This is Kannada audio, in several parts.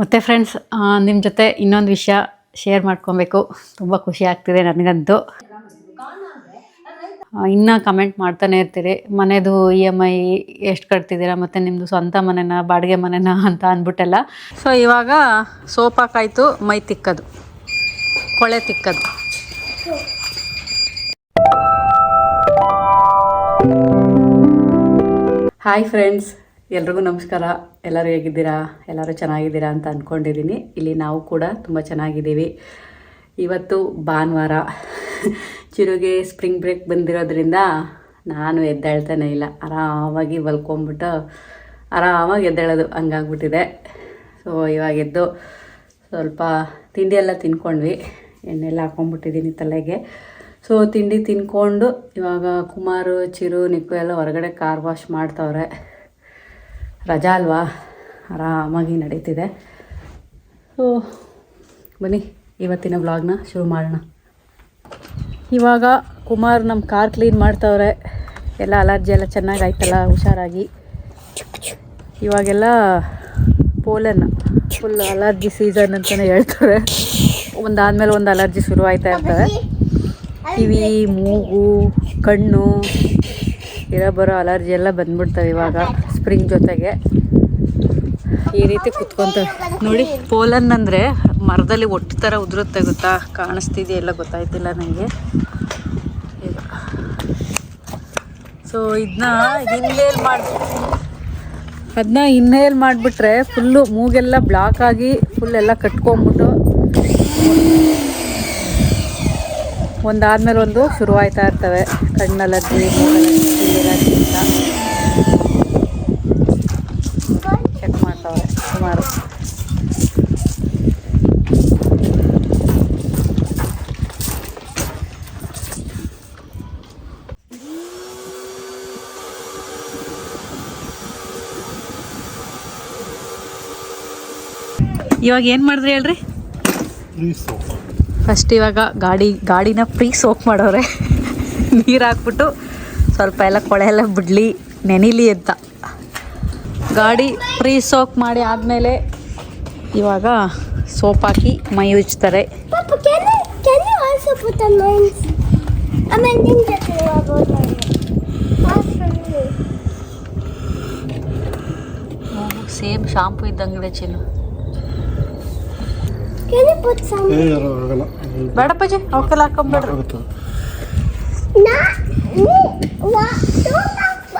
ಮತ್ತು ಫ್ರೆಂಡ್ಸ್ ನಿಮ್ಮ ಜೊತೆ ಇನ್ನೊಂದು ವಿಷಯ ಶೇರ್ ಮಾಡ್ಕೊಬೇಕು. ತುಂಬ ಖುಷಿ ಆಗ್ತಿದೆ ನನಗಂತೂ. ಇನ್ನೂ ಕಮೆಂಟ್ ಮಾಡ್ತಾನೆ ಇರ್ತೀರಿ. ಮನೆದು ಇ ಎಂ ಐ ಎಷ್ಟು ಕಟ್ತಿದ್ದೀರಾ? ಮತ್ತು ನಿಮ್ಮದು ಸ್ವಂತ ಮನೆನ, ಬಾಡಿಗೆ ಮನೆನ ಅಂತ ಅಂದ್ಬಿಟ್ಟೆಲ್ಲ. ಸೊ ಇವಾಗ ಸೋಪ್ ಹಾಕಾಯಿತು ಮೈ ತಿಕ್ಕದು. ಕೊಳೆ ತಿಕ್ಕದು. ಹಾಯ್ ಫ್ರೆಂಡ್ಸ್ ಎಲ್ರಿಗೂ ನಮಸ್ಕಾರ. ಎಲ್ಲರೂ ಹೇಗಿದ್ದೀರಾ? ಎಲ್ಲರೂ ಚೆನ್ನಾಗಿದ್ದೀರಾ ಅಂತ ಅಂದ್ಕೊಂಡಿದ್ದೀನಿ ಇಲ್ಲಿ ನಾವು ಕೂಡ ತುಂಬ ಚೆನ್ನಾಗಿದ್ದೀವಿ. ಇವತ್ತು ಭಾನುವಾರ. ಚಿರುಗೆ ಸ್ಪ್ರಿಂಗ್ ಬ್ರೇಕ್ ಬಂದಿರೋದ್ರಿಂದ ನಾನು ಎದ್ದೇಳ್ತಾನೆ ಇಲ್ಲ. ಆರಾಮಾಗಿ ಬಲ್ಕೊಂಬಿಟ್ಟು ಆರಾಮಾಗಿ ಎದ್ದೇಳೋದು ಹಂಗಾಗ್ಬಿಟ್ಟಿದೆ. ಸೊ ಇವಾಗ ಎದ್ದು ಸ್ವಲ್ಪ ತಿಂಡಿ ಎಲ್ಲ ತಿನ್ಕೊಂಡ್ವಿ. ಎಣ್ಣೆಲ್ಲ ಹಾಕೊಂಡ್ಬಿಟ್ಟಿದ್ದೀನಿ ತಲೆಗೆ. ಸೊ ತಿಂಡಿ ತಿನ್ಕೊಂಡು ಇವಾಗ ಕುಮಾರು, ಚಿರು, ನಿಕ್ಕು ಎಲ್ಲ ಹೊರಗಡೆ ಕಾರ್ ವಾಶ್ ಮಾಡ್ತವ್ರೆ. ರಜಾ ಅಲ್ವಾ? ಆರಾಮಾಗಿ ನಡೀತಿದೆ. ಸೊ ಬನ್ನಿ, ಇವತ್ತಿನ ವ್ಲಾಗ್ನ ಶುರು ಮಾಡೋಣ. ಇವಾಗ ಕುಮಾರ್ ನಮ್ಮ ಕಾರ್ ಕ್ಲೀನ್ ಮಾಡ್ತವ್ರೆ. ಎಲ್ಲ ಅಲರ್ಜಿ ಎಲ್ಲ ಚೆನ್ನಾಗಿ ಆಯ್ತಲ್ಲ ಹುಷಾರಾಗಿ. ಇವಾಗೆಲ್ಲ ಪೋಲನ್ ಫುಲ್ ಅಲರ್ಜಿ ಸೀಸನ್ ಅಂತಲೇ ಹೇಳ್ತಾರೆ. ಒಂದಾದ್ಮೇಲೆ ಒಂದು ಅಲರ್ಜಿ ಶುರು ಆಯ್ತಾ ಇರ್ತವೆ ಕಿವಿ, ಮೂಗು, ಕಣ್ಣು, ಇರೋ ಬರೋ ಅಲರ್ಜಿ ಎಲ್ಲ ಬಂದ್ಬಿಡ್ತವೆ ಇವಾಗ. ಸ್ಪ್ರಿಂಗ್ ಜೊತೆಗೆ ಈ ರೀತಿ ಕುತ್ಕೊಂತವೆ ನೋಡಿ, ಪೋಲನ್ ಅಂದರೆ ಮರದಲ್ಲಿ ಒಟ್ಟು ಥರ ಉದುರುತ್ತೆ ಗೊತ್ತಾ? ಕಾಣಿಸ್ತಿದೆಯಲ್ಲ, ಗೊತ್ತಾಯ್ತಿಲ್ಲ ನನಗೆ ಸೊ ಇದನ್ನ ಇನ್ಹೇಲ್ ಮಾಡಿ ಅದನ್ನ ಇನ್ಹೇಲ್ ಮಾಡಿಬಿಟ್ರೆ ಫುಲ್ಲು ಮೂಗೆಲ್ಲ ಬ್ಲಾಕ್ ಆಗಿ ಫುಲ್ ಎಲ್ಲ ಕಟ್ಕೊಂಬಿಟ್ಟು ಒಂದಾದ್ಮೇಲೆ ಒಂದು ಶುರುವಾಯ್ತಾ ಇರ್ತವೆ. ಕಣ್ಣಲರ್ಜಿ ಮೂಗಲರ್ಜಿ ಅಂತ ಚೆಕ್ ಮಾಡ್ತಾವ್ರೆ ಸುಮಾರು ಇವಾಗ ಏನು ಮಾಡಿದ್ರಿ ಹೇಳ್ರಿ? ಫಸ್ಟ್ ಇವಾಗ ಗಾಡಿ ಗಾಡಿನ ಫ್ರೀ ಸೋಕ್ ಮಾಡೋರೆ. ನೀರು ಹಾಕ್ಬಿಟ್ಟು ಸ್ವಲ್ಪ ಎಲ್ಲ ಕೊಳೆ ಎಲ್ಲ ಬಿಡಲಿ ನೆನಿಲಿ ಅಂತ. ಗಾಡಿ ಫ್ರೀ ಸೋಕ್ ಮಾಡಿ ಆದಮೇಲೆ ಇವಾಗ ಸೋಪ್ ಹಾಕಿ ಮೈ ಉಜ್ತಾರೆ. me. ಸೇಮ್ ಶಾಂಪು ಇದ್ದಂಗಿದೆ ಚಿನ್ನು. Ame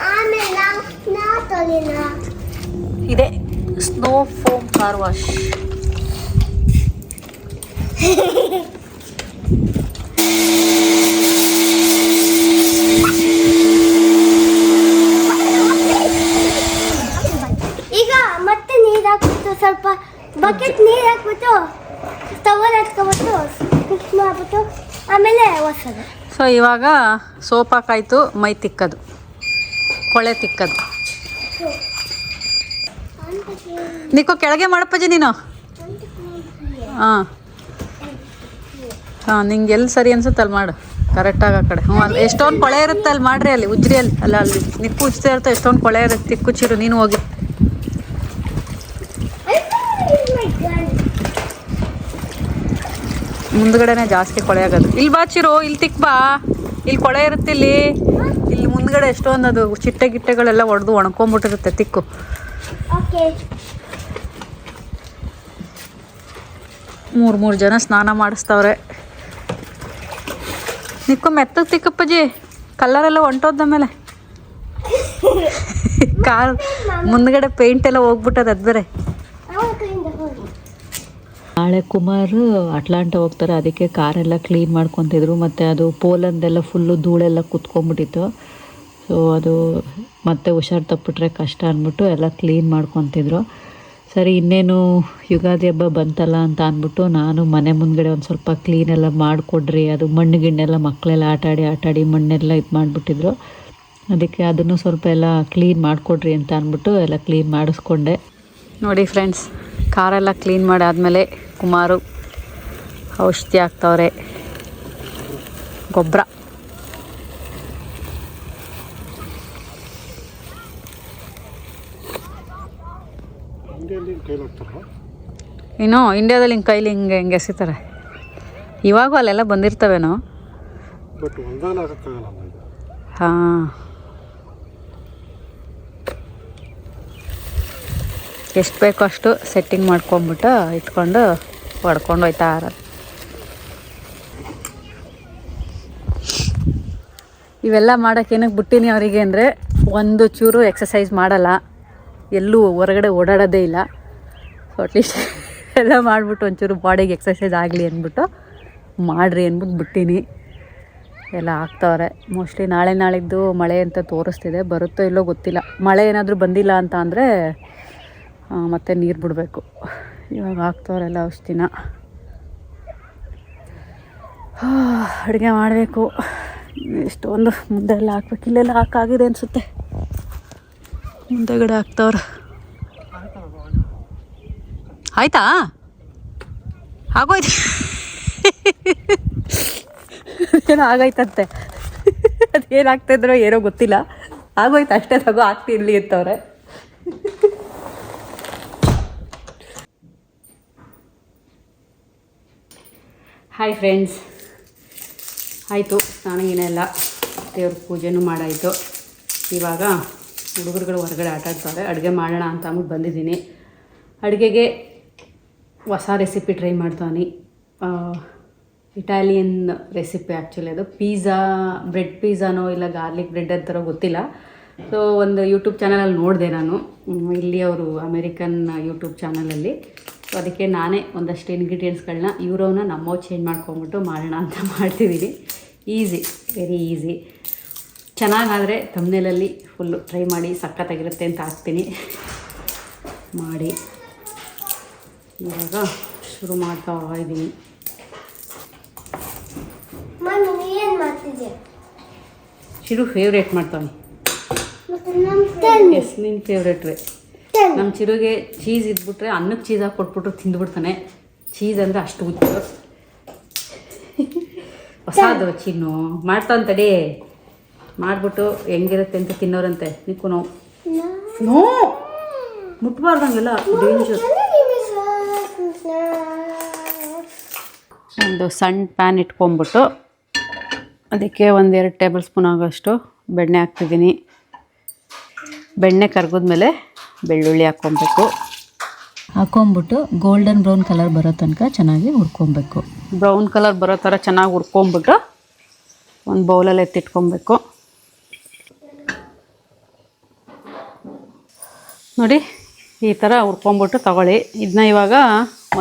ಆಮೇಲೆ ನಾ tolina. ಇದೆ. ಸ್ನೋ ಫೋಮ್ ಕಾರ್ ವಾಶ್ ಈಗ ಮತ್ತೆ ನೀರು ಹಾಕ್ಬಿಟ್ಟು ಸ್ವಲ್ಪ ಬಕೆಟ್ ನೀರು ಹಾಕ್ಬಿಟ್ಟು ಸೊ ಇವಾಗ ಸೋಪ್ ಹಾಕಾಯ್ತು, ಮೈ ತಿಕ್ಕದು. ಕೊಳೆ ತಿಕ್ಕದು. ನಿಕ್ಕು ಕೆಳಗೆ ಮಾಡಪ್ಪಜಿ ನೀನು? ಹಾಂ. ಹಾಂ, ನಿಂಗೆ ಎಲ್ಲಿ ಸರಿ ಅನ್ಸುತ್ತೆ ಅಲ್ಲಿ ಮಾಡು. ಕರೆಕ್ಟಾಗಿ ಆ ಕಡೆ. ಹ್ಞೂ ಅಲ್ಲಿ ಎಷ್ಟೊಂದು ಕೊಳೆ ಇರುತ್ತೆ ಅಲ್ಲಿ, ಮಾಡ್ರಿ ಅಲ್ಲಿ, ಉಜ್ರಿ ಅಲ್ಲಿ. ಅಲ್ಲ, ಅಲ್ಲಿ ನಿಕ್ಕು ಉಜ್ತಾ ಇರುತ್ತೆ ಎಷ್ಟೊಂದು ಕೊಳೆ ಇರುತ್ತೆ ತಿಕ್ಕುಚ್ಚಿರು ನೀನು ಹೋಗಿ. ಮುಂದ್ಗಡೆನೆ ಜಾಸ್ತಿ ಕೊಳೆ ಆಗೋದು. ಇಲ್ಲಿ ಬಾಚಿರೋ ಇಲ್ಲಿ ತಿಕ್ ಬಾ. ಇಲ್ಲಿ ಕೊಳೆ ಇರುತ್ತೆ ಇಲ್ಲಿ. ಇಲ್ಲಿ ಮುಂದ್ಗಡೆ ಎಷ್ಟೊಂದು ಅದು ಚಿಟ್ಟೆ ಗಿಟ್ಟೆಗಳೆಲ್ಲ ಒಡೆದು ಒಣಕೊಂಬಿಟ್ಟಿರುತ್ತೆ ತಿಕ್ಕು. ಮೂರು ಮೂರು ಜನ ಸ್ನಾನ ಮಾಡಿಸ್ತವ್ರೆ. ನಿಕ್ಕು ಮೆತ್ತಗೆ ತಿಕ್ಕಪ್ಪಜ್ಜಿ ಕಲ್ಲರೆಲ್ಲ ಹೊಂಟೋದ ಮೇಲೆ. ಕಾರ್ ಮುಂದ್ಗಡೆ ಪೇಂಟ್ ಎಲ್ಲ ಹೋಗ್ಬಿಟ್ಟದ ಅದು ಬೇರೆ. ನಾಳೆ ಕುಮಾರ್ ಅಟ್ಲಾಂಟ ಹೋಗ್ತಾರೆ, ಅದಕ್ಕೆ ಕಾರೆಲ್ಲ ಕ್ಲೀನ್ ಮಾಡ್ಕೊತಿದ್ರು, ಮತ್ತು ಅದು ಪೋಲಂದೆಲ್ಲ ಫುಲ್ಲು ಧೂಳೆಲ್ಲ ಕುತ್ಕೊಂಡ್ಬಿಟ್ಟಿತ್ತು. ಸೊ ಅದು ಮತ್ತೆ ಹುಷಾರ್ ತಪ್ಪಿಟ್ರೆ ಕಷ್ಟ ಅಂದ್ಬಿಟ್ಟು ಎಲ್ಲ ಕ್ಲೀನ್ ಮಾಡ್ಕೊತಿದ್ರು. ಸರಿ, ಇನ್ನೇನು ಯುಗಾದಿ ಹಬ್ಬ ಬಂತಲ್ಲ ಅಂತ ಅಂದ್ಬಿಟ್ಟು ನಾನು ಮನೆ ಮುಂದ್ಗಡೆ ಒಂದು ಸ್ವಲ್ಪ ಕ್ಲೀನ್ ಎಲ್ಲ ಮಾಡಿಕೊಡ್ರಿ, ಅದು ಮಣ್ಣು ಗಿಣ್ಣೆಲ್ಲ ಮಕ್ಕಳೆಲ್ಲ ಆಟಾಡಿ ಆಟಾಡಿ ಮಣ್ಣೆಲ್ಲ ಇದು ಮಾಡಿಬಿಟ್ಟಿದ್ರು. ಅದಕ್ಕೆ ಅದನ್ನು ಸ್ವಲ್ಪ ಎಲ್ಲ ಕ್ಲೀನ್ ಮಾಡಿಕೊಡ್ರಿ ಅಂತ ಅಂದ್ಬಿಟ್ಟು ಎಲ್ಲ ಕ್ಲೀನ್ ಮಾಡಿಸ್ಕೊಂಡೆ. ನೋಡಿ ಫ್ರೆಂಡ್ಸ್ ಕಾರೆಲ್ಲ ಕ್ಲೀನ್ ಮಾಡಿ ಆದಮೇಲೆ ಕುಮಾರು ಔಷಧಿ ಹಾಕ್ತವ್ರೆ. ಗೊಬ್ಬರ. ಇನ್ನು ಇಂಡಿಯಾದಲ್ಲಿ ಹಿಂಗೆ ಕೈಲಿ ಹಿಂಗೆ ಹಿಂಗೆ ಎಸಿತಾರೆ. ಇವಾಗೂ ಅಲ್ಲೆಲ್ಲ ಬಂದಿರ್ತವೇನೋ? ಹಾಂ. ಎಷ್ಟು ಬೇಕೋ ಅಷ್ಟು ಸೆಟ್ಟಿಂಗ್ ಮಾಡ್ಕೊಂಬಿಟ್ಟು ಇಟ್ಕೊಂಡು ಹೊಡ್ಕೊಂಡು ಹೋಯ್ತಾ ಇವೆಲ್ಲ ಮಾಡೋಕ್ಕೆ ಏನಕ್ಕೆ ಬಿಟ್ಟಿನಿ ಅವರಿಗೆ ಅಂದರೆ ಒಂದು ಚೂರು ಎಕ್ಸಸೈಸ್ ಮಾಡಲ್ಲ. ಎಲ್ಲೂ ಹೊರಗಡೆ ಓಡಾಡೋದೇ ಇಲ್ಲ. ಸೊ ಅಟ್ಲೀಸ್ಟ್ ಎಲ್ಲ ಮಾಡಿಬಿಟ್ಟು ಒಂಚೂರು ಬಾಡಿಗೆ ಎಕ್ಸಸೈಸ್ ಆಗಲಿ ಅಂದ್ಬಿಟ್ಟು ಮಾಡಿರಿ ಅಂದ್ಬಿಟ್ಟು ಬಿಟ್ಟಿನಿ. ಎಲ್ಲ ಆಗ್ತವ್ರೆ. ಮೋಸ್ಟ್ಲಿ ನಾಳೆ ನಾಳಿದ್ದು ಮಳೆ ಅಂತ ತೋರಿಸ್ತಿದೆ. ಬರುತ್ತೋ ಇಲ್ಲೋ ಗೊತ್ತಿಲ್ಲ. ಮಳೆ ಏನಾದರೂ ಬಂದಿಲ್ಲ ಅಂತ ಅಂದರೆ ಮತ್ತೆ ನೀರು ಬಿಡಬೇಕು. ಇವಾಗ ಹಾಕ್ತವರೆಲ್ಲ ಔಷಧಿನ. ಅಡುಗೆ ಮಾಡಬೇಕು. ಎಷ್ಟೊಂದು ಮುಂದೆ ಎಲ್ಲ ಹಾಕ್ಬೇಕು. ಇಲ್ಲೆಲ್ಲ ಹಾಕಾಗಿದೆ ಅನಿಸುತ್ತೆ. ಮುಂದೆಗಡೆ ಹಾಕ್ತವ್ರು. ಆಯ್ತಾ? ಆಗೋಯ್ತು. ಏನೋ ಆಗೋಯ್ತಂತೆ. ಅದೇನು ಆಗ್ತಾಯಿದ್ರೋ ಏನೋ ಗೊತ್ತಿಲ್ಲ. ಆಗೋಯ್ತು ಅಷ್ಟೇ ತಗೋ ಆಗ್ತಿರ್ಲಿ ಅಂತವ್ರೆ. ಹಾಯ್ ಫ್ರೆಂಡ್ಸ್ ಆಯಿತು ನನಗಿನ ಎಲ್ಲ ದೇವ್ರ ಪೂಜೆನೂ ಮಾಡಾಯಿತು. ಇವಾಗ ಹುಡುಗರುಗಳು ಹೊರಗಡೆ ಆಟ ಆಡ್ತಾರೆ. ಅಡುಗೆ ಮಾಡೋಣ ಅಂತ ಅಂದ್ಬಿಟ್ಟು ಬಂದಿದ್ದೀನಿ. ಅಡುಗೆಗೆ ಹೊಸ ರೆಸಿಪಿ ಟ್ರೈ ಮಾಡ್ತಾನೆ. ಇಟಾಲಿಯನ್ ರೆಸಿಪಿ ಆ್ಯಕ್ಚುಲಿ ಅದು. ಪೀಝಾ ಬ್ರೆಡ್ ಪೀಝಾನೋ ಇಲ್ಲ ಗಾರ್ಲಿಕ್ ಬ್ರೆಡ್ ಅಂತಾರೋ ಗೊತ್ತಿಲ್ಲ. ಸೊ ಒಂದು ಯೂಟ್ಯೂಬ್ ಚಾನಲಲ್ಲಿ ನೋಡಿದೆ ನಾನು. ಇಲ್ಲಿ ಅವರು ಅಮೇರಿಕನ್ ಯೂಟ್ಯೂಬ್ ಚಾನಲಲ್ಲಿ ಸೊ ಅದಕ್ಕೆ ನಾನೇ ಒಂದಷ್ಟು ಇಂಗ್ರೀಡಿಯೆಂಟ್ಸ್ಗಳನ್ನ ಇವರವನ್ನ ನಮ್ಮವ್ ಚೇಂಜ್ ಮಾಡ್ಕೊಂಬಿಟ್ಟು ಮಾಡೋಣ ಅಂತ ಮಾಡ್ತಿದ್ದೀನಿ ಈಸಿ ವೆರಿ ಈಸಿ ಚೆನ್ನಾಗಾದರೆ ತಮ್ಮನೇಲಲ್ಲಿ ಫುಲ್ಲು ಟ್ರೈ ಮಾಡಿ ಸಖತ್ತಾಗಿರುತ್ತೆ ಅಂತ ಹಾಕ್ತೀನಿ. ಮಾಡಿ. ಇವಾಗ ಶುರು ಮಾಡ್ತಾ ಇದ್ದೀನಿ ಶಿರು ಫೇವ್ರೇಟ್ ಮಾಡ್ತಾವೆ ನಮ್ಮ ಎಸ್ ನಿನ್ನ ಫೇವ್ರೇಟ್ ಟೆನ್ ನಮ್ಮ ಚಿರುಗೆ ಚೀಸ್ ಇದ್ಬಿಟ್ರೆ ಅನ್ನಕ್ಕೆ ಚೀಸ್ ಹಾಕಿ ಕೊಟ್ಬಿಟ್ರೆ ತಿಂದ್ಬಿಡ್ತಾನೆ. ಚೀಸ್ ಅಂದರೆ ಅಷ್ಟು ಹುಚ್ಚು ಹೊಸದು ಚಿನ್ನು ಮಾಡ್ತಾನೆ ತಡಿ ಮಾಡಿಬಿಟ್ಟು ಹೆಂಗಿರುತ್ತೆ ಅಂತ ತಿನ್ನೋರಂತೆ. ನಿಕ್ಕು ನೋವು. ನೋ ಮುಟ್ಬಾರ್ದಂಗೆಲ್ಲ. ಡೇಂಜರ್ ಒಂದು ಸಣ್ಣ ಪ್ಯಾನ್ ಇಟ್ಕೊಂಬಿಟ್ಟು ಅದಕ್ಕೆ ಒಂದೆರಡು ಟೇಬಲ್ ಸ್ಪೂನ್ ಆಗೋಷ್ಟು ಬೆಣ್ಣೆ ಹಾಕ್ತಿದ್ದೀನಿ. ಬೆಣ್ಣೆ ಕರ್ಗಿದ್ಮೇಲೆ ಬೆಳ್ಳುಳ್ಳಿ ಹಾಕ್ಕೊಬೇಕು. ಹಾಕೊಂಬಿಟ್ಟು ಗೋಲ್ಡನ್ ಬ್ರೌನ್ ಕಲರ್ ಬರೋ ತನಕ ಚೆನ್ನಾಗಿ ಹುರ್ಕೊಬೇಕು. ಬ್ರೌನ್ ಕಲರ್ ಬರೋ ಥರ ಚೆನ್ನಾಗಿ ಹುರ್ಕೊಂಬಿಟ್ಟು ಒಂದು ಬೌಲಲ್ಲಿ ಎತ್ತಿಟ್ಕೊಬೇಕು. ನೋಡಿ ಈ ಥರ ಹುರ್ಕೊಂಬಿಟ್ಟು ತಗೊಳ್ಳಿ. ಇದನ್ನ ಇವಾಗ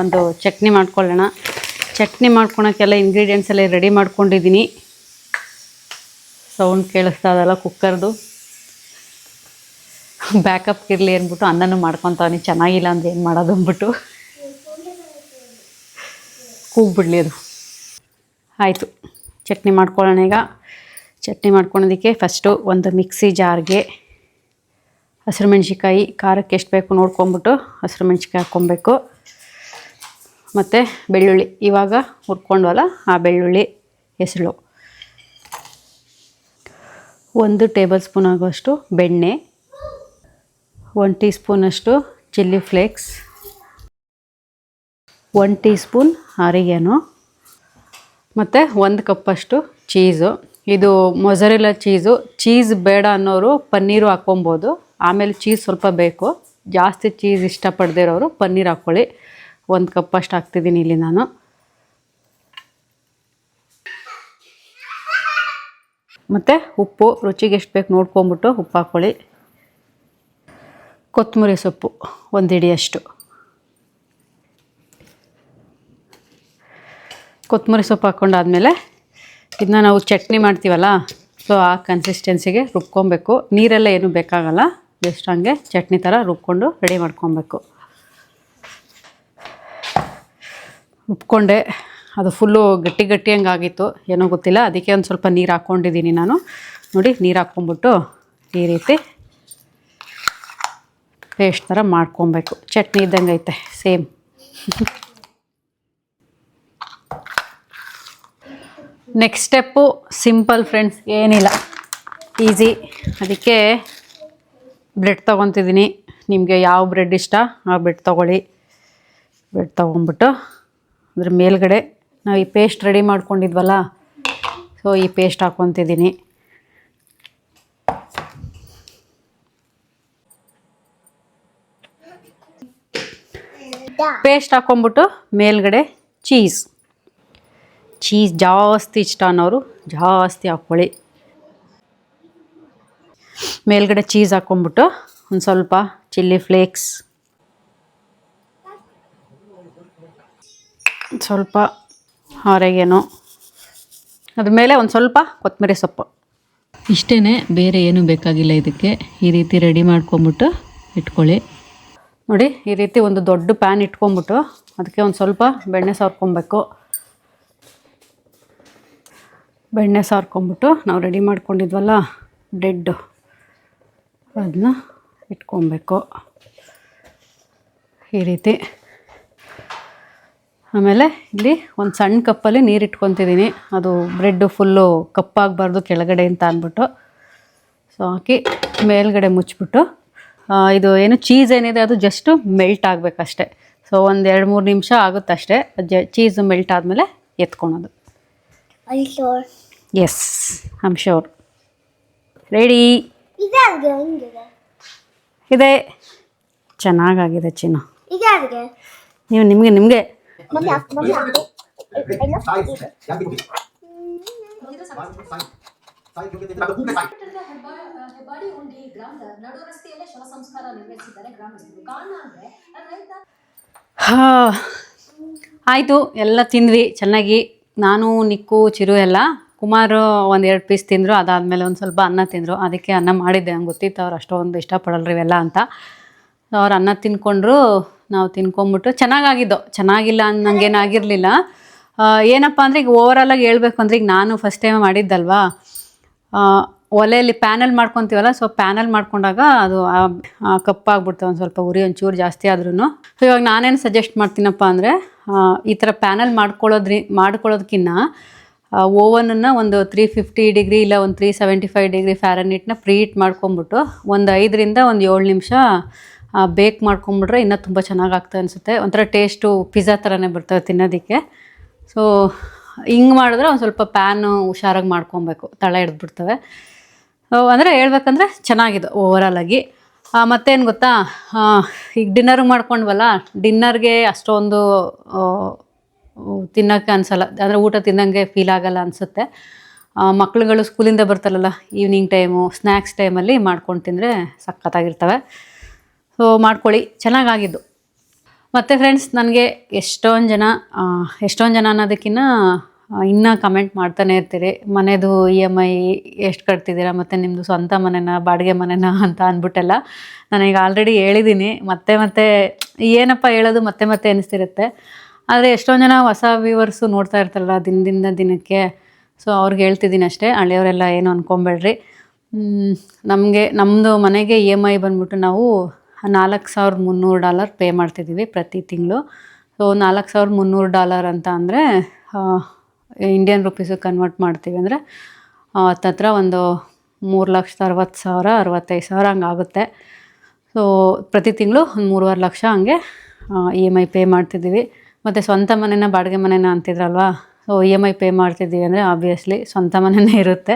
ಒಂದು ಚಟ್ನಿ ಮಾಡ್ಕೊಳ್ಳೋಣ. ಚಟ್ನಿ ಮಾಡ್ಕೊಳೋಕ್ಕೆಲ್ಲ ಇಂಗ್ರೀಡಿಯೆಂಟ್ಸ್ ಎಲ್ಲ ರೆಡಿ ಮಾಡ್ಕೊಂಡಿದ್ದೀನಿ. ಸೌಂಡ್ ಕೇಳಿಸ್ತಾ ಇದಲ್ಲ ಕುಕ್ಕರ್ದು ಬ್ಯಾಕಪ್ ಇರಲಿ ಅಂದ್ಬಿಟ್ಟು ಅನ್ನನೂ ಮಾಡ್ಕೊತಾವನಿ ಚೆನ್ನಾಗಿಲ್ಲ ಅಂದರೆ ಏನು ಮಾಡೋದು ಅಂದ್ಬಿಟ್ಟು. ಕೂಗ್ಬಿಡ್ಲಿ ಅದು. ಆಯಿತು. ಚಟ್ನಿ ಮಾಡ್ಕೊಳ್ಳೋಣ ಈಗ. ಚಟ್ನಿ ಮಾಡ್ಕೊಳೋದಕ್ಕೆ ಫಸ್ಟು ಒಂದು ಮಿಕ್ಸಿ ಜಾರ್ಗೆ ಹಸಿರು ಮೆಣ್ಸಿಕಾಯಿ ಖಾರಕ್ಕೆ ಎಷ್ಟು ಬೇಕು ನೋಡ್ಕೊಂಬಿಟ್ಟು ಹಸಿರು ಮೆಣ್ಸಿಕಾಯಿ ಹಾಕ್ಕೊಬೇಕು. ಮತ್ತು ಬೆಳ್ಳುಳ್ಳಿ. ಇವಾಗ ಹುರ್ಕೊಂಡ್ವಲ್ಲ, ಆ ಬೆಳ್ಳುಳ್ಳಿ ಹೆಸಳು ಒಂದು ಟೇಬಲ್ ಸ್ಪೂನ್ ಆಗೋಷ್ಟು ಬೆಣ್ಣೆ. ಒನ್ ಟೀ ಸ್ಪೂನಷ್ಟು chilli flakes, one teaspoon oregano, ಮತ್ತು ಒಂದು ಕಪ್ಪಷ್ಟು ಚೀಸು. ಇದು ಮೊಸರೆಲ್ಲ ಚೀಸು. ಚೀಸ್ ಬೇಡ ಅನ್ನೋರು ಪನ್ನೀರು ಹಾಕ್ಕೊಬೋದು. ಆಮೇಲೆ ಚೀಸ್ ಸ್ವಲ್ಪ ಬೇಕು. ಜಾಸ್ತಿ ಚೀಸ್ ಇಷ್ಟಪಡದೇ ಇರೋರು ಪನ್ನೀರ್ ಹಾಕ್ಕೊಳ್ಳಿ. ಒಂದು ಕಪ್ಪಷ್ಟು ಹಾಕ್ತಿದ್ದೀನಿ ಇಲ್ಲಿ ನಾನು. ಮತ್ತು ಉಪ್ಪು, ರುಚಿಗೆ ಎಷ್ಟು ಬೇಕು ನೋಡ್ಕೊಂಬಿಟ್ಟು ಉಪ್ಪು ಹಾಕ್ಕೊಳ್ಳಿ. ಕೊತ್ತಂಬರಿ ಸೊಪ್ಪು ಒಂದು ಹಿಡಿಯಷ್ಟು ಕೊತ್ತಂಬರಿ ಸೊಪ್ಪು ಹಾಕ್ಕೊಂಡಾದಮೇಲೆ ಇದನ್ನ ನಾವು ಚಟ್ನಿ ಮಾಡ್ತೀವಲ್ಲ ಸೊ ಆ ಕನ್ಸಿಸ್ಟೆನ್ಸಿಗೆ ರುಬ್ಕೊಬೇಕು. ನೀರೆಲ್ಲ ಏನೂ ಬೇಕಾಗಲ್ಲ ಜಸ್ಟ್ ಹಂಗೆ ಚಟ್ನಿ ಥರ ರುಬ್ಕೊಂಡು ರೆಡಿ ಮಾಡ್ಕೊಬೇಕು. ರುಬ್ಕೊಂಡೆ, ಅದು ಫುಲ್ಲು ಗಟ್ಟಿ ಗಟ್ಟಿ ಹಂಗೆ ಆಗಿತ್ತು, ಏನೋ ಗೊತ್ತಿಲ್ಲ, ಅದಕ್ಕೆ ಒಂದು ಸ್ವಲ್ಪ ನೀರು ಹಾಕ್ಕೊಂಡಿದ್ದೀನಿ ನಾನು. ನೋಡಿ, ನೀರು ಹಾಕ್ಕೊಂಬಿಟ್ಟು ಈ ರೀತಿ ಪೇಸ್ಟ್ ಥರ ಮಾಡ್ಕೊಬೇಕು. ಚಟ್ನಿ ಇದ್ದಂಗೆ ಐತೆ, same. Next step simple friends ಏನಿಲ್ಲ. ಈಸಿ ಅದಕ್ಕೆ ಬ್ರೆಡ್ ತೊಗೊತಿದ್ದೀನಿ. ನಿಮಗೆ ಯಾವ ಬ್ರೆಡ್ ಇಷ್ಟ, ಆ ಬ್ರೆಡ್ ತೊಗೊಳ್ಳಿ. ಬ್ರೆಡ್ ತೊಗೊಂಬಿಟ್ಟು ಅದ್ರ ಮೇಲ್ಗಡೆ ನಾವು ಈ ಪೇಸ್ಟ್ ರೆಡಿ ಮಾಡ್ಕೊಂಡಿದ್ವಲ್ಲ ಸೊ ಈ ಪೇಸ್ಟ್ ಹಾಕ್ಕೊತಿದ್ದೀನಿ ಪೇಸ್ಟ್ ಹಾಕೊಂಡ್ಬಿಟ್ಟು ಮೇಲ್ಗಡೆ ಚೀಸ್. ಚೀಸ್ ಜಾಸ್ತಿ ಇಷ್ಟ ಅನ್ನೋರು ಜಾಸ್ತಿ ಹಾಕ್ಕೊಳ್ಳಿ. ಮೇಲ್ಗಡೆ ಚೀಸ್ ಹಾಕ್ಕೊಂಬಿಟ್ಟು ಒಂದು ಸ್ವಲ್ಪ ಚಿಲ್ಲಿ ಫ್ಲೇಕ್ಸ್. ಸ್ವಲ್ಪ ಹೊರಗೇನು ಅದ್ರ ಮೇಲೆ ಒಂದು ಸ್ವಲ್ಪ ಕೊತ್ತಂಬರಿ ಸೊಪ್ಪು. ಇಷ್ಟೇ ಬೇರೆ ಏನೂ ಬೇಕಾಗಿಲ್ಲ ಇದಕ್ಕೆ. ಈ ರೀತಿ ರೆಡಿ ಮಾಡ್ಕೊಂಬಿಟ್ಟು ಇಟ್ಕೊಳ್ಳಿ. ನೋಡಿ, ಈ ರೀತಿ ಒಂದು ದೊಡ್ಡ ಪ್ಯಾನ್ ಇಟ್ಕೊಂಬಿಟ್ಟು ಅದಕ್ಕೆ ಒಂದು ಸ್ವಲ್ಪ ಬೆಣ್ಣೆ ಸಾರ್ಕೊಬೇಕು. ಬೆಣ್ಣೆ ಸಾರ್ಕೊಂಬಿಟ್ಟು ನಾವು ರೆಡಿ ಮಾಡ್ಕೊಂಡಿದ್ವಲ್ಲ ಬ್ರೆಡ್ಡು ಅದನ್ನ ಇಟ್ಕೊಬೇಕು. ಈ ರೀತಿ. ಆಮೇಲೆ ಇಲ್ಲಿ ಒಂದು ಸಣ್ಣ ಕಪ್ಪಲ್ಲಿ ನೀರು ಇಟ್ಕೊತಿದ್ದೀನಿ ಅದು ಬ್ರೆಡ್ಡು ಫುಲ್ಲು ಕಪ್ಪಾಗಬಾರ್ದು ಕೆಳಗಡೆ ಅಂತ ಅಂದ್ಬಿಟ್ಟು. ಸೊ ಹಾಕಿ ಮೇಲ್ಗಡೆ ಮುಚ್ಚಿಬಿಟ್ಟು ಇದು ಏನು ಚೀಸ್ ಏನಿದೆ ಅದು ಜಸ್ಟು ಮೆಲ್ಟ್ ಆಗಬೇಕಷ್ಟೆ. ಸೊ ಒಂದು ಎರಡು ಮೂರು ನಿಮಿಷ ಆಗುತ್ತಷ್ಟೇ. ಜ ಚೀಸ್ ಮೆಲ್ಟ್ ಆದಮೇಲೆ ಎತ್ಕೊಳೋದು? ಎಸ್ ಐಮ್ ಶ್ಯೂರ್ ರೆಡಿ ಇದೆ ಚೆನ್ನಾಗಾಗಿದೆ ಚಿನ್ನ. ನೀವು ನಿಮಗೆ ನಿಮಗೆ. ಮಮ್ಮಿ ಕಾರಣ ಅಂದ್ರೆ ರೈತ ಆಯಿತು, ಎಲ್ಲ ತಿಂದ್ವಿ, ಚೆನ್ನಾಗಿ. ನಾನು, ನಿಕ್ಕು, ಚಿರು ಎಲ್ಲ. ಕುಮಾರು ಒಂದು ಎರಡು ಪೀಸ್ ತಿಂದರು, ಅದಾದಮೇಲೆ ಒಂದು ಸ್ವಲ್ಪ ಅನ್ನ ತಿಂದರು. ಅದಕ್ಕೆ ಅನ್ನ ಮಾಡಿದ್ದೆ, ನಂಗೆ ಗೊತ್ತಿತ್ತು, ಅವ್ರು ಅಷ್ಟೊಂದು ಇಷ್ಟಪಡಲ್ರಿ ಇವೆಲ್ಲ ಅಂತ. ಅವ್ರು ಅನ್ನ ತಿನ್ಕೊಂಡ್ರು, ನಾವು ತಿನ್ಕೊಂಬಿಟ್ಟು ಚೆನ್ನಾಗಾಗಿದ್ದೋ. ಚೆನ್ನಾಗಿಲ್ಲ ಅನ್ನಂಗೇನಾಗಿರಲಿಲ್ಲ ಏನಪ್ಪ ಅಂದರೆ ಈಗ ಓವರಾಲಾಗಿ ಹೇಳ್ಬೇಕು ಅಂದರೆ ಈಗ ನಾನು ಫಸ್ಟ್ ಟೈಮ್ ಮಾಡಿದ್ದಲ್ವಾ? ಒಲೆಯಲ್ಲಿ ಪ್ಯಾನಲ್ ಮಾಡ್ಕೊತೀವಲ್ಲ ಸೊ ಪ್ಯಾನಲ್ ಮಾಡ್ಕೊಂಡಾಗ ಅದು ಕಪ್ಪಾಗ್ಬಿಡ್ತವೆ ಒಂದು ಸ್ವಲ್ಪ ಉರಿ, ಒಂಚೂರು ಜಾಸ್ತಿ ಆದ್ರೂ ಸೊ ಇವಾಗ ನಾನೇನು ಸಜೆಸ್ಟ್ ಮಾಡ್ತೀನಪ್ಪ ಅಂದರೆ ಈ ಥರ ಪ್ಯಾನಲ್ ಮಾಡ್ಕೊಳ್ಳೋದ್ರಿ ಮಾಡ್ಕೊಳ್ಳೋದಕ್ಕಿಂತ ಓವನನ್ನು ಒಂದು ತ್ರೀ ಫಿಫ್ಟಿ ಡಿಗ್ರಿ ಇಲ್ಲ ಒಂದು ತ್ರೀ ಸೆವೆಂಟಿ ಫೈವ್ ಡಿಗ್ರಿ ಫ್ಯಾರನೀಟ್ನ ಪ್ರೀ ಹೀಟ್ ಮಾಡ್ಕೊಂಬಿಟ್ಟು ಒಂದು ಐದರಿಂದ ಒಂದು ಏಳು ನಿಮಿಷ ಬೇಕ್ ಮಾಡ್ಕೊಂಬಿಟ್ರೆ ಇನ್ನೂ ತುಂಬ ಚೆನ್ನಾಗಾಗ್ತದೆ ಅನಿಸುತ್ತೆ. ಒಂಥರ ಟೇಸ್ಟು ಪಿಜ್ಜಾ ಥರನೇ ಬರ್ತವೆ ತಿನ್ನೋದಕ್ಕೆ. ಸೊ ಹಿಂಗೆ ಮಾಡಿದ್ರೆ ಒಂದು ಸ್ವಲ್ಪ ಪ್ಯಾನು ಹುಷಾರಾಗಿ ಮಾಡ್ಕೊಬೇಕು, ತಳ ಹಿಡಿದ್ಬಿಡ್ತವೆ ಅಂದರೆ ಹೇಳ್ಬೇಕಂದ್ರೆ ಚೆನ್ನಾಗಿದೆ ಓವರಾಲ್ ಆಗಿ. ಆ, ಮತ್ತೇನು ಗೊತ್ತಾ? ಈಗ ಡಿನ್ನರ್ ಮಾಡ್ಕೊಂಡ್ವಲ್ಲ ಡಿನ್ನರ್ಗೆ ಅಷ್ಟೊಂದು ತಿನ್ನೋಕ್ಕೆ ಅನಿಸಲ್ಲ. ಅಂದರೆ ಊಟ ತಿನ್ನಂಗೆ ಫೀಲ್ ಆಗಲ್ಲ ಅನಿಸುತ್ತೆ. ಮಕ್ಳುಗಳು ಸ್ಕೂಲಿಂದ ಬರ್ತಾರಲ್ಲ ಈವ್ನಿಂಗ್ ಟೈಮು ಸ್ನ್ಯಾಕ್ಸ್ ಟೈಮಲ್ಲಿ ಮಾಡ್ಕೊಂಡು ತಿಂದರೆ ಸಖತ್ತಾಗಿರ್ತವೆ. ಸೊ ಮಾಡ್ಕೊಳ್ಳಿ ಚೆನ್ನಾಗಾಗಿದ್ದು. ಮತ್ತು ಫ್ರೆಂಡ್ಸ್ ನನಗೆ ಎಷ್ಟೊಂದು ಜನ ಎಷ್ಟೊಂದು ಜನ ಅನ್ನೋದಕ್ಕಿಂತ ಇನ್ನೂ ಕಮೆಂಟ್ ಮಾಡ್ತಾನೆ ಇರ್ತೀರಿ. ಮನೆದು ಇ ಎಂ ಐ ಎಷ್ಟು ಕಟ್ತಿದ್ದೀರಾ? ಮತ್ತು ನಿಮ್ಮದು ಸ್ವಂತ ಮನೆನ, ಬಾಡಿಗೆ ಮನೆನ ಅಂತ ಅಂದ್ಬಿಟ್ಟೆಲ್ಲ ನಾನೀಗ ಆಲ್ರೆಡಿ ಹೇಳಿದ್ದೀನಿ ಮತ್ತೆ ಮತ್ತೆ ಏನಪ್ಪ ಹೇಳೋದು ಮತ್ತೆ ಮತ್ತೆ ಅನಿಸ್ತಿರುತ್ತೆ ಆದರೆ ಎಷ್ಟೊಂದು ಜನ ಹೊಸ ವ್ಯೂವರ್ಸು ನೋಡ್ತಾ ಇರ್ತಾರಲ್ಲ ದಿನದಿಂದ ದಿನಕ್ಕೆ. ಸೊ ಅವ್ರಿಗೆ ಹೇಳ್ತಿದ್ದೀನಿ ಅಷ್ಟೇ. ಹಳೆಯವರೆಲ್ಲ ಏನು ಅಂದ್ಕೊಂಬೇಡ್ರಿ ನಮಗೆ ನಮ್ಮದು ಮನೆಗೆ ಇ ಎಂ ಐ ಬಂದ್ಬಿಟ್ಟು ನಾವು ನಾಲ್ಕು ಸಾವಿರದ ಮುನ್ನೂರು ಡಾಲರ್ ಪೇ ಮಾಡ್ತಿದ್ದೀವಿ ಪ್ರತಿ ತಿಂಗಳು. ಸೊ ನಾಲ್ಕು ಸಾವಿರದ ಮುನ್ನೂರು ಡಾಲರ್ ಅಂತ ಅಂದರೆ ಇಂಡಿಯನ್ ರುಪೀಸಿಗೆ ಕನ್ವರ್ಟ್ ಮಾಡ್ತೀವಿ ಅಂದರೆ ಹತ್ತತ್ರ ಒಂದು ಮೂರು ಲಕ್ಷದ ಅರವತ್ತು ಸಾವಿರ, ಅರವತ್ತೈದು ಸಾವಿರ ಹಂಗೆ ಆಗುತ್ತೆ. ಸೊ ಪ್ರತಿ ತಿಂಗಳು ಒಂದು ಮೂರುವರೆ ಲಕ್ಷ ಹಂಗೆ ಇ ಎಂ ಐ ಪೇ ಮಾಡ್ತಿದ್ದೀವಿ. ಮತ್ತು ಸ್ವಂತ ಮನೆನ ಬಾಡಿಗೆ ಮನೆನ ಅಂತಿದ್ರಲ್ವಾ? So E M I pay ಮಾಡ್ತಿದ್ದೀವಿ ಅಂದರೆ ಆಬ್ವಿಯಸ್ಲಿ ಸ್ವಂತ ಮನೆಯೇ ಇರುತ್ತೆ.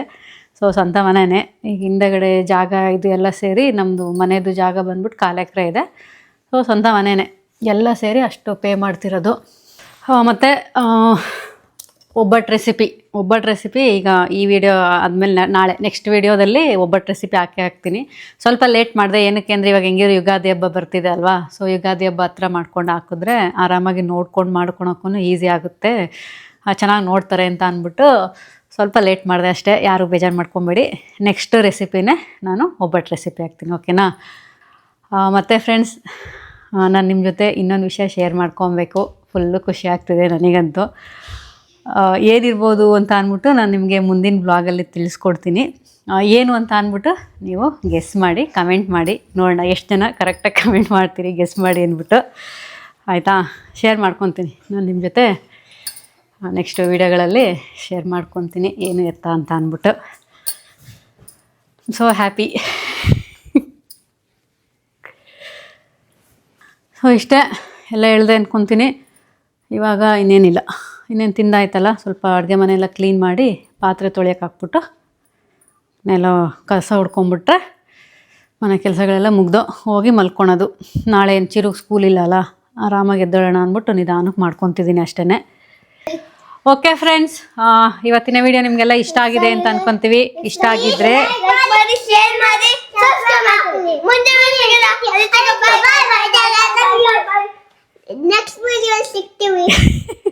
ಸೊ ಸ್ವಂತ ಮನೆಯೇ ಈಗ ಹಿಂದೆಗಡೆ ಜಾಗ ಇದು ಎಲ್ಲ ಸೇರಿ ನಮ್ಮದು ಮನೆಯದು ಜಾಗ ಬಂದ್ಬಿಟ್ಟು ಕಾಲೆಕ್ರೆ ಇದೆ. ಸೊ ಸ್ವಂತ ಮನೆಯೇ ಎಲ್ಲ ಸೇರಿ ಅಷ್ಟು ಪೇ ಮಾಡ್ತಿರೋದು. ಮತ್ತು ಒಬ್ಬಟ್ಟು ರೆಸಿಪಿ ಒಬ್ಬಟ್ಟು ರೆಸಿಪಿ ಈಗ ಈ ವಿಡಿಯೋ ಆದಮೇಲೆ ನಾಳೆ ನೆಕ್ಸ್ಟ್ ವಿಡಿಯೋದಲ್ಲಿ ಒಬ್ಬಟ್ಟು ರೆಸಿಪಿ ಹಾಕಿ ಹಾಕ್ತೀನಿ. ಸ್ವಲ್ಪ ಲೇಟ್ ಮಾಡಿದೆ, ಏನಕ್ಕೆ ಅಂದರೆ ಇವಾಗ ಹೆಂಗಿರೋ ಯುಗಾದಿ ಹಬ್ಬ ಬರ್ತಿದೆ ಅಲ್ವಾ? ಸೊ ಯುಗಾದಿ ಹಬ್ಬ ಹತ್ರ ಮಾಡ್ಕೊಂಡು ಹಾಕಿದ್ರೆ ಆರಾಮಾಗಿ ನೋಡ್ಕೊಂಡು ಮಾಡ್ಕೊಳಕ್ಕೂ ಈಸಿ ಆಗುತ್ತೆ. ಚೆನ್ನಾಗಿ ನೋಡ್ತಾರೆ ಅಂತ ಅಂದ್ಬಿಟ್ಟು ಸ್ವಲ್ಪ ಲೇಟ್ ಮಾಡಿದೆ ಅಷ್ಟೇ, ಯಾರು ಬೇಜಾರು ಮಾಡ್ಕೊಬೇಡಿ. ನೆಕ್ಸ್ಟ್ ರೆಸಿಪಿನೇ ನಾನು ಒಬ್ಬಟ್ಟು ರೆಸಿಪಿ ಹಾಕ್ತೀನಿ ಓಕೆನಾ ಮತ್ತು ಫ್ರೆಂಡ್ಸ್ ನಾನು ನಿಮ್ಮ ಜೊತೆ ಇನ್ನೊಂದು ವಿಷಯ ಶೇರ್ ಮಾಡ್ಕೊಬೇಕು. ಫುಲ್ಲು ಖುಷಿ ಆಗ್ತಿದೆ ನನಗಂತೂ. ಏನಿರ್ಬೋದು ಅಂತ ಅಂದ್ಬಿಟ್ಟು ನಾನು ನಿಮಗೆ ಮುಂದಿನ ಬ್ಲಾಗಲ್ಲಿ ತಿಳಿಸ್ಕೊಡ್ತೀನಿ. ಏನು ಅಂತ ಅಂದ್ಬಿಟ್ಟು ನೀವು ಗೆಸ್ ಮಾಡಿ ಕಮೆಂಟ್ ಮಾಡಿ. ನೋಡೋಣ ಎಷ್ಟು ಜನ ಕರೆಕ್ಟಾಗಿ ಕಮೆಂಟ್ ಮಾಡ್ತೀರಿ ಗೆಸ್ ಮಾಡಿ ಅಂದ್ಬಿಟ್ಟು. ಆಯಿತಾ? ಶೇರ್ ಮಾಡ್ಕೊತೀನಿ. ನಾನು ನಿಮ್ಮ ಜೊತೆ ನೆಕ್ಸ್ಟ್ ವೀಡಿಯೋಗಳಲ್ಲಿ ಶೇರ್ ಮಾಡ್ಕೊತೀನಿ, ಏನು ಎತ್ತ ಅಂತ ಅಂದ್ಬಿಟ್ಟು. ಸೊ ಹ್ಯಾಪಿ ಸೊ ಇಷ್ಟೇ. ಎಲ್ಲ ಹೇಳ್ದೆ ಅಂದ್ಕೊತೀನಿ ಇವಾಗ ಇನ್ನೇನಿಲ್ಲ. ಇನ್ನೇನು ತಿಂದಾಯ್ತಲ್ಲ ಸ್ವಲ್ಪ ಅಡುಗೆ ಮನೆಯೆಲ್ಲ ಕ್ಲೀನ್ ಮಾಡಿ ಪಾತ್ರೆ ತೊಳೆಯೋಕೆ ಹಾಕ್ಬಿಟ್ಟು ನೆಲ ಕಸ ಹೊಡ್ಕೊಂಬಿಟ್ರೆ ಮನೆ ಕೆಲಸಗಳೆಲ್ಲ ಮುಗ್ದು ಹೋಗಿ ಮಲ್ಕೊಳೋದು. ನಾಳೆ ಏನು ಚಿರು ಸ್ಕೂಲ್ ಇಲ್ಲಲ್ಲ ಆರಾಮಾಗಿ ಎದ್ದೇಳೋಣ ಅಂದ್ಬಿಟ್ಟು ನಿಧಾನಕ್ಕೆ ಮಾಡ್ಕೊತಿದ್ದೀನಿ ಅಷ್ಟೇ ಓಕೆ ಫ್ರೆಂಡ್ಸ್ ಇವತ್ತಿನ ವಿಡಿಯೋ ನಿಮಗೆಲ್ಲ ಇಷ್ಟ ಆಗಿದೆ ಅಂತ ಅನ್ಕೊಂತೀವಿ. ಇಷ್ಟ ಆಗಿದ್ರೆ ನೆಕ್ಸ್ಟ್ ವಿಡಿಯೋ ಸಿಗ್ತೀವಿ.